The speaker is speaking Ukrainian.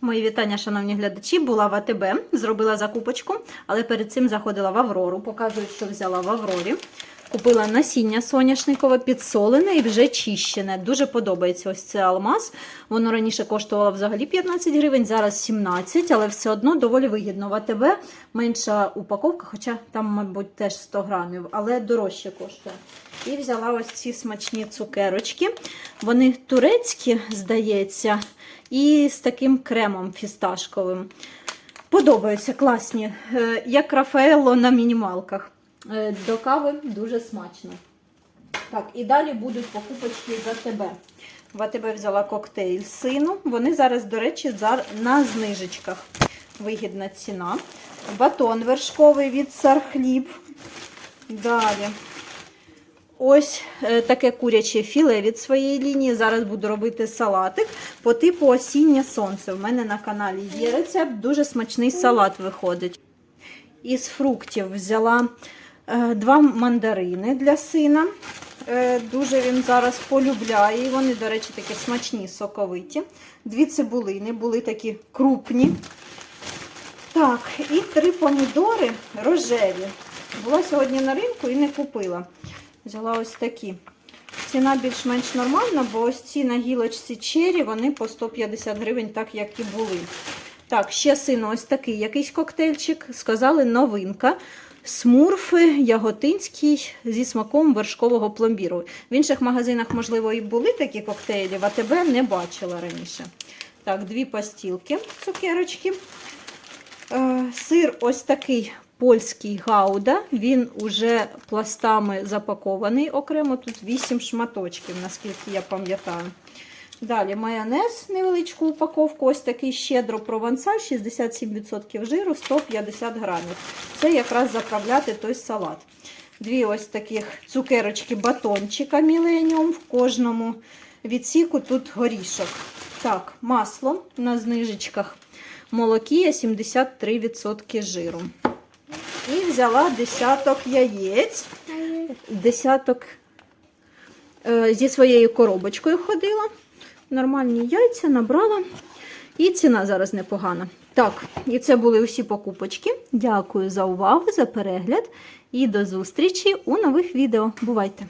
Мої вітання, шановні глядачі. Була в АТБ, зробила закупочку, але перед цим заходила в Аврору. Показую, що взяла в Аврорі. Купила насіння соняшникове, підсолене і вже чищене. Дуже подобається ось це алмаз. Воно раніше коштувало взагалі 15 гривень, зараз 17, але все одно доволі вигідно. В АТБ менша упаковка, хоча там, мабуть, теж 100 грамів, але дорожче коштує. І взяла ось ці смачні цукерочки. Вони турецькі, здається, і з таким кремом фісташковим. Подобаються класні, Е, як Рафаелло на мінімалках. Е, До кави дуже смачно. Так, і далі будуть покупочки за тебе. В АТБ взяла коктейль сину. Вони зараз, до речі, на знижечках. Вигідна ціна. Батон вершковий від Сархліб. Далі. Ось е, таке куряче філе від своєї лінії. Зараз буду робити салатик по типу осіннє сонце. У мене на каналі є рецепт. Дуже смачний салат виходить. Із фруктів взяла е, два мандарини для сина. Е, дуже він зараз полюбляє. І вони, до речі, такі смачні, соковиті. Дві цибулини були такі крупні. Так, і три помідори рожеві. Була сьогодні на ринку і не купила. Взяла ось такі. Ціна більш-менш нормальна, бо ось ці на гілочці чері, вони по 150 гривень, так як і були. Так, ще сину ось такий якийсь коктейльчик. Сказали новинка. Смурфи яготинський зі смаком вершкового пломбіру. В інших магазинах, можливо, і були такі коктейлі, а тебе не бачила раніше. Так, дві пастілки, цукерочки. Сир ось такий польський гауда. Він уже пластами запакований окремо. Тут 8 шматочків, наскільки я пам'ятаю. Далі майонез, невеличку упаковку, ось такий щедро провансаль, 67% жиру, 150 грамів. Це якраз заправляти той салат. Дві ось таких цукерочки батончика Міленіум в кожному відсіку тут горішок. Так, масло на знижечках. Молокія 73% жиру. І взяла десяток яєць. Десяток е, зі своєю коробочкою ходила. Нормальні яйця набрала. І ціна зараз непогана. Так, і це були усі покупочки. Дякую за увагу, за перегляд і до зустрічі у нових відео. Бувайте!